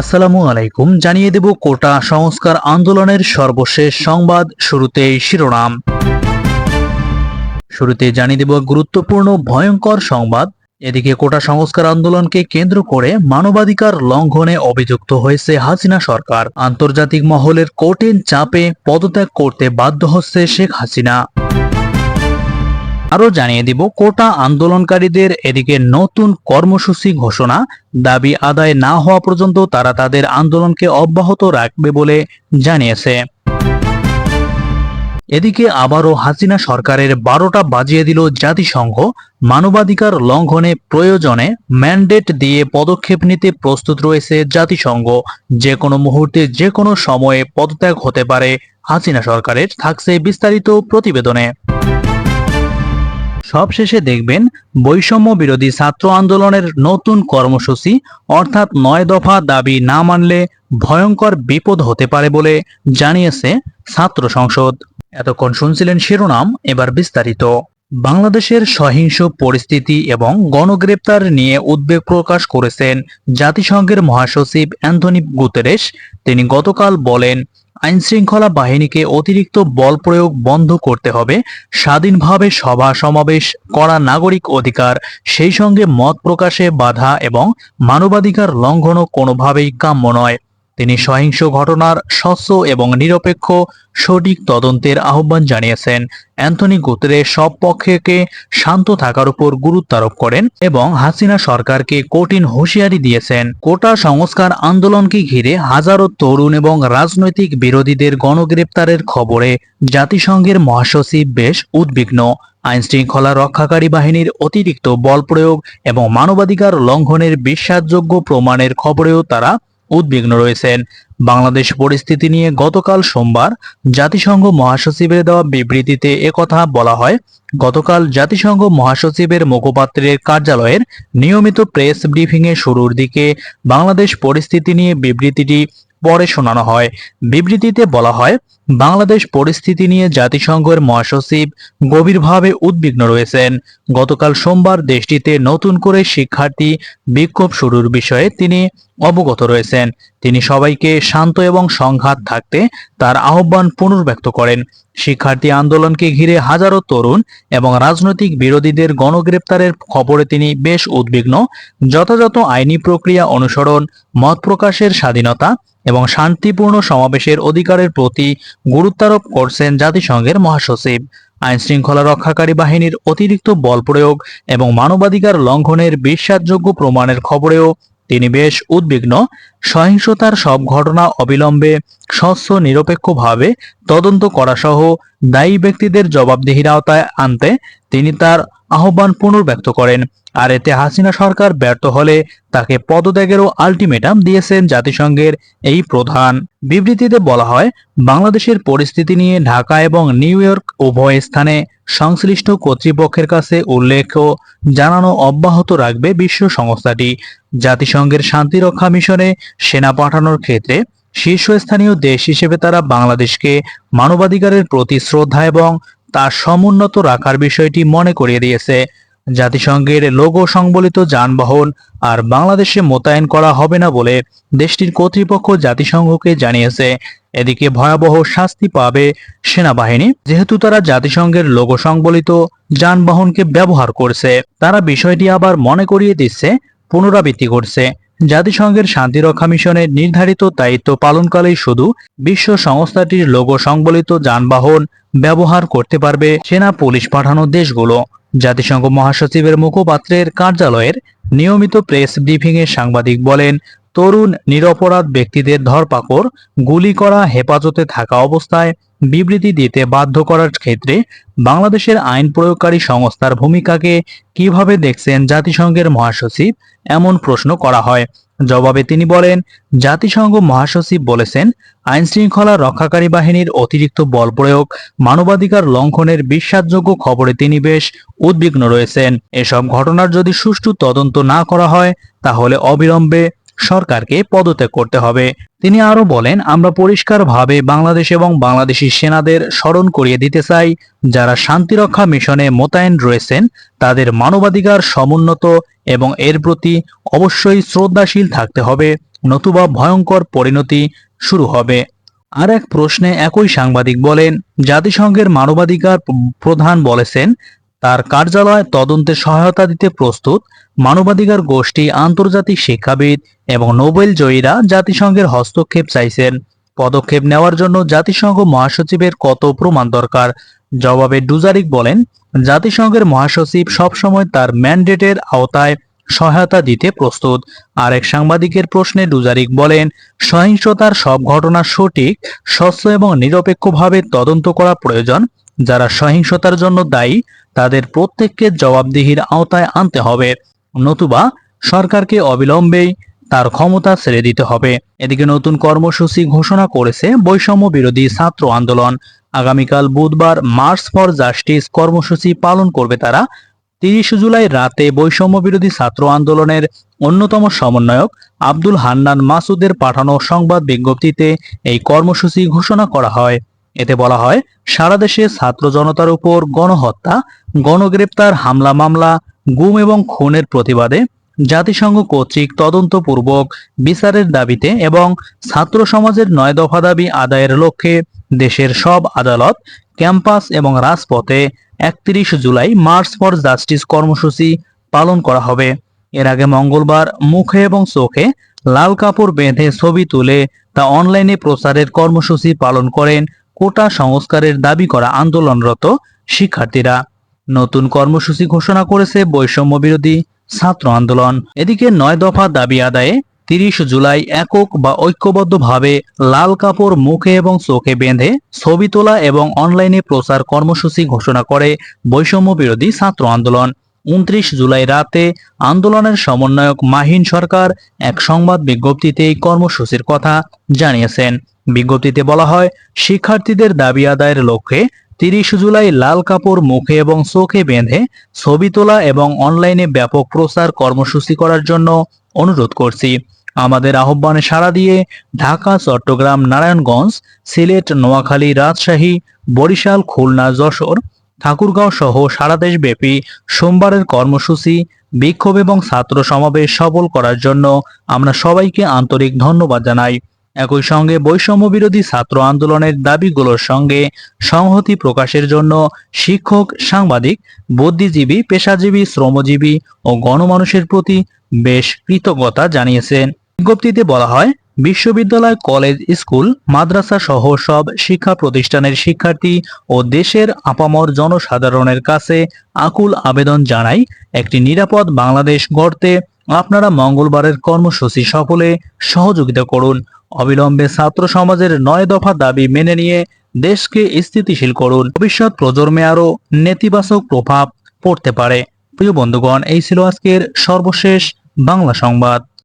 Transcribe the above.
আসসালামু আলাইকুম। জানিয়ে দেব কোটা সংস্কার আন্দোলনের সর্বশেষ সংবাদ শুরুতেই শিরোনাম। শুরুতে জানিয়ে দেব গুরুত্বপূর্ণ ভয়ঙ্কর সংবাদ। এদিকে কোটা সংস্কার আন্দোলনকে কেন্দ্র করে মানবাধিকার লঙ্ঘনে অভিযুক্ত হয়েছে হাসিনা সরকার। আন্তর্জাতিক মহলের কঠিন চাপে পদত্যাগ করতে বাধ্য হচ্ছে শেখ হাসিনা। আরও জানিয়ে দিব, কোটা আন্দোলনকারীদের এদিকে নতুন কর্মসূচি ঘোষণা। দাবি আদায় না হওয়া পর্যন্ত তারা তাদের আন্দোলনকে অব্যাহত রাখবে বলে জানিয়েছে। এদিকে আবারও হাসিনা সরকারের বারোটা বাজিয়ে দিল জাতিসংঘ। মানবাধিকার লঙ্ঘনে প্রয়োজনে ম্যান্ডেট দিয়ে পদক্ষেপ নিতে প্রস্তুত রয়েছে জাতিসংঘ। যে কোনো মুহূর্তে যে কোনো সময়ে পদত্যাগ হতে পারে। হাসিনা সরকারের থাকছে বিস্তারিত প্রতিবেদনে। সবশেষে দেখবেন বৈষম্য বিরোধী ছাত্র আন্দোলনের নতুন কর্মসূচি, অর্থাৎ নয় দফা দাবি না মানলে ভয়ঙ্কর বিপদ হতে পারে বলে জানিয়েছে ছাত্র সংসদ। এতক্ষণ শুনছিলেন শিরোনাম, এবার বিস্তারিত। বাংলাদেশের সহিংস পরিস্থিতি এবং গণগ্রেপ্তার নিয়ে উদ্বেগ প্রকাশ করেছেন জাতিসংঘের মহাসচিব অ্যান্থনি গুতেরেস তিনি গতকাল বলেন আইন শৃঙ্খলা বাহিনীকে অতিরিক্ত বল প্রয়োগ বন্ধ করতে হবে। স্বাধীনভাবে সভা সমাবেশ করা নাগরিক অধিকার, সেই সঙ্গে মত প্রকাশে বাধা এবং মানবাধিকার লঙ্ঘনও কোনোভাবেই কাম্য নয়। তিনি সহিংস ঘটনার স্বচ্ছ এবং নিরপেক্ষ সঠিক তদন্তের আহ্বান জানিয়েছেন। অ্যান্থনি গুতরে সব পক্ষকে শান্ত থাকার উপর গুরুত্ব আরোপ করেন এবং হাসিনা সরকারকে কঠিন হুঁশিয়ারি দিয়েছেন। কোটা সংস্কার আন্দোলনকে ঘিরে হাজারো তরুণ এবং রাজনৈতিক বিরোধীদের গণগ্রেপ্তারের খবরে জাতিসংঘের মহাসচিব বেশ উদ্বিগ্ন। আইন শৃঙ্খলা রক্ষাকারী বাহিনীর অতিরিক্ত বল প্রয়োগ এবং মানবাধিকার লঙ্ঘনের বিশ্বাসযোগ্য প্রমাণের খবরেও তারা উদ্বিগ্ন রয়েছেন। বাংলাদেশ পরিস্থিতি নিয়ে গতকাল সোমবার জাতিসংঘ মহাসচিবের দেওয়া বিবৃতিতে একথা বলা হয়, গতকাল জাতিসংঘ মহাসচিবের মুখপাত্রের কার্যালয়ের নিয়মিত প্রেস ব্রিফিংয়ে শুরুর দিকে বাংলাদেশ পরিস্থিতি নিয়ে বিবৃতিটি পরে শোনানো হয়। বিবৃতিতে বলা হয়, বাংলাদেশ পরিস্থিতি নিয়ে জাতিসংঘের মহাসচিব গভীরভাবে উদ্বিগ্ন রয়েছেন। গতকাল সোমবার দেশটিতে নতুন করে শিক্ষার্থী বিক্ষোভ শুরুর বিষয়ে তিনি অবগত রয়েছেন। তিনি সবাইকে শান্ত এবং সংঘাত থাকতে তার আহ্বান পুনর্ব্যক্ত করেন। শিক্ষার্থী আন্দোলনকে ঘিরে হাজারো তরুণ এবং রাজনৈতিক বিরোধীদের গণগ্রেপ্তারের খবরে তিনি বেশ উদ্বিগ্ন। যথাযথ আইনি প্রক্রিয়া অনুসরণ, মত প্রকাশের স্বাধীনতা এবং শান্তিপূর্ণ সমাবেশের অধিকারের প্রতি গুরুত্বারোপ করছেন জাতিসংঘের মহাসচিব। আইন শৃঙ্খলা রক্ষাকারী বাহিনীর অতিরিক্ত বল প্রয়োগ এবং মানবাধিকার লঙ্ঘনের বিশ্বাসযোগ্য প্রমাণের খবরেও তিনি বেশ উদ্বিগ্ন। সহিংসতার সব ঘটনা অবিলম্বে স্বচ্ছ, নিরপেক্ষভাবে তদন্ত করা সহ দায়ী ব্যক্তিদের জবাবদিহির আওতায় আনতে তিনি তার আহ্বান পুনর্ব্যক্ত করেন। আর এতে হাসিনা সরকার ব্যর্থ হলে তাকে পদত্যাগেরও আলটিমেটাম দিয়েছেন জাতিসংঘের এই প্রধান। বিবৃতিতে বলা হয়, বাংলাদেশের পরিস্থিতি নিয়ে ঢাকা এবং নিউ ইয়র্ক উভয় স্থানে সংশ্লিষ্ট কর্তৃপক্ষের কাছে উল্লেখ জানানো অব্যাহত রাখবে বিশ্ব সংস্থাটি। জাতিসংঘের শান্তিরক্ষা মিশনে সেনা পাঠানোর ক্ষেত্রে শীর্ষস্থানীয় দেশ হিসেবে তারা বাংলাদেশকে মানবাধিকারের প্রতি শ্রদ্ধা এবং তা সমুন্নত রাখার বিষয়টি মনে করিয়ে দিয়েছে। জাতিসংঘের লোগো সংবলিত যানবাহন আর বাংলাদেশে মোতায়েন করা হবে না বলে দেশটির কর্তৃপক্ষ জাতিসংঘকে জানিয়েছে। এদিকে ভয়াবহ শাস্তি পাবে সেনাবাহিনী। যেহেতু তারা জাতিসংঘের লোগো সংবলিত যানবাহনকে ব্যবহার করছে, তারা বিষয়টি আবার মনে করিয়ে দিচ্ছে, পুনরাবৃত্তি করছে। জাতিসংঘের শান্তিরক্ষা মিশনের নির্ধারিত দায়িত্ব পালনকালেই শুধু বিশ্ব সংস্থাটির লোগো সংবলিত যানবাহন ব্যবহার করতে পারবে সেনা পুলিশ পাঠানো দেশগুলো। জাতিসংঘ মহাসচিবের মুখপাত্রের কার্যালয়ের নিয়মিত প্রেস ব্রিফিংয়ে সাংবাদিক বলেন, তরুণ, নিরপরাধ ব্যক্তিদের ধরপাকড়, গুলি করা, হেফাজতে থাকা অবস্থায় বিবৃতি দিতে বাধ্য করার ক্ষেত্রে বাংলাদেশের আইন প্রয়োগকারী সংস্থার ভূমিকাকে কীভাবে দেখছেন জাতিসংঘের মহাসচিব, এমন প্রশ্ন করা হয়। জবাবে তিনি বলেন, জাতিসংঘ মহাসচিব বলেছেন আইন শৃঙ্খলা রক্ষাকারী বাহিনীর অতিরিক্ত বল প্রয়োগ, মানবাধিকার লঙ্ঘনের বিশ্বাসযোগ্য খবরে তিনি বেশ উদ্বিগ্ন রয়েছেন। এসব ঘটনার যদি সুষ্ঠু তদন্ত না করা হয়, তাহলে অবিলম্বে সরকারকে পদত্যাগ করতে হবে। তিনি আরও বলেন, আমরা পরিষ্কারভাবে বাংলাদেশ এবং বাংলাদেশি সেনাদের স্মরণ করিয়ে দিতে চাই। যারা শান্তিরক্ষা মিশনে মোতায়েন রয়েছেন, তাদের মানবাধিকার সমুন্নত এবং এর প্রতি অবশ্যই শ্রদ্ধাশীল থাকতে হবে। নতুবা ভয়ঙ্কর পরিণতি শুরু হবে। আর এক প্রশ্নে একই সাংবাদিক বলেন, জাতিসংঘের মানবাধিকার প্রধান বলেছেন তার কার্যালয় তদন্তে সহায়তা দিতে প্রস্তুত মানবাধিকার গোষ্ঠী, আন্তর্জাতিক শিক্ষাবিদ এবং নোবেল জয়ীরা জাতিসংঘের হস্তক্ষেপ চাইছেন। পদক্ষেপ নেওয়ার জন্য জাতিসংঘ মহাসচিবের কত প্রমাণ দরকার? জবাবে ডুজারিক বলেন, জাতিসংঘের মহাসচিব সবসময় তার ম্যান্ডেটের আওতায় সহায়তা দিতে প্রস্তুত। আরেক সাংবাদিকের প্রশ্নে ডুজারিক বলেন, সহিংসতার সব ঘটনা সঠিক স্বচ্ছ এবং নিরপেক্ষভাবে তদন্ত করা প্রয়োজন। যারা সহিংসতার জন্য দায়ী তাদের প্রত্যেককে জবাবদিহির আওতায় আনতে হবে। নতুবা সরকারকে অবিলম্বেই তার ক্ষমতা ছেড়ে দিতে হবে। এদিকে নতুন কর্মসূচি ঘোষণা করেছে বৈষম্য বিরোধী ছাত্র আন্দোলন। আগামীকাল বুধবার মার্চ ফর জাস্টিস কর্মসূচি পালন করবে তারা। তিরিশ জুলাই রাতে বৈষম্য বিরোধী ছাত্র আন্দোলনের অন্যতম সমন্বয়ক আব্দুল হান্নান মাসুদের পাঠানো সংবাদ বিজ্ঞপ্তিতে এই কর্মসূচি ঘোষণা করা হয়। এতে বলা হয়, সারা দেশে ছাত্র জনতার উপর গণহত্যা, গণগ্রেপ্তার হামলা মামলা, গুম এবং খুনের প্রতিবাদে জাতিসংঘ কর্তৃক তদন্তপূর্বক বিচারের দাবিতে এবং ছাত্র সমাজের নয় দফা দাবি আদায়ের লক্ষ্যে দেশের সব আদালত, ক্যাম্পাস এবং রাজপথে একত্রিশ জুলাই মার্চ ফর জাস্টিস কর্মসূচি পালন করা হবে। এর আগে মঙ্গলবার মুখে এবং চোখে লাল কাপড় বেঁধে ছবি তুলে তা অনলাইনে প্রচারের কর্মসূচি পালন করেন কোটা সংস্কারের দাবি করা আন্দোলনরত শিক্ষার্থীরা। নতুন কর্মসূচি ঘোষণা করেছে বৈষম্য বিরোধী ছাত্র আন্দোলন। এদিকে নয় দফা দাবি আদায়ে তিরিশ জুলাই একক বা ঐক্যবদ্ধভাবে লাল কাপড় মুখে এবং চোখে বেঁধে ছবি তোলা এবং অনলাইনে প্রচার কর্মসূচি ঘোষণা করে বৈষম্য বিরোধী ছাত্র আন্দোলন। উনত্রিশ জুলাই রাতে আন্দোলনের সমন্বয়ক মাহিন সরকার এক সংবাদ বিজ্ঞপ্তিতে এই কর্মসূচির কথা জানিয়েছেন। বিজ্ঞপ্তিতে বলা হয়, শিক্ষার্থীদের দাবি আদায়ের লক্ষ্যে তিরিশ জুলাই লাল কাপড় মুখে এবং চোখে বেঁধে ছবি তোলা এবং অনলাইনে ব্যাপক প্রচার কর্মসূচি করার জন্য অনুরোধ করছি। আমাদের আহ্বানে সাড়া দিয়ে ঢাকা, চট্টগ্রাম, নারায়ণগঞ্জ, সিলেট, নোয়াখালী, রাজশাহী, বরিশাল, খুলনা, যশোর ঠাকুরগাঁও সহ সারা দেশব্যাপী সোমবারের কর্মসূচি, বিক্ষোভ এবং ছাত্র সমাবেশ সফল করার জন্য আমরা সবাইকে আন্তরিক ধন্যবাদ জানাই। একই সঙ্গে বৈষম্য বিরোধী ছাত্র আন্দোলনের দাবিগুলোর সঙ্গে সংহতি প্রকাশের জন্য শিক্ষক, সাংবাদিক, বুদ্ধিজীবী, পেশাজীবী, শ্রমজীবী ও গণমানুষের প্রতি বেশ কৃতজ্ঞতা জানিয়েছেন। বিজ্ঞপ্তিতে বলা হয় বিশ্ববিদ্যালয়, কলেজ, স্কুল, মাদ্রাসা সহ সব শিক্ষা প্রতিষ্ঠানের শিক্ষার্থী ও দেশের আপামর জনসাধারণের কাছে আকুল আবেদন জানাই একটি নিরাপদ বাংলাদেশ গড়তে আপনারা মঙ্গলবারের কর্মসূচি সফলে সহযোগিতা করুন। অবিলম্বে ছাত্র সমাজের নয় দফা দাবি মেনে নিয়ে দেশকে স্থিতিশীল করুন। ভবিষ্যৎ প্রজন্মে আরও নেতিবাচক প্রভাব পড়তে পারে। প্রিয় বন্ধুগণ, এই ছিল আজকের সর্বশেষ বাংলা সংবাদ।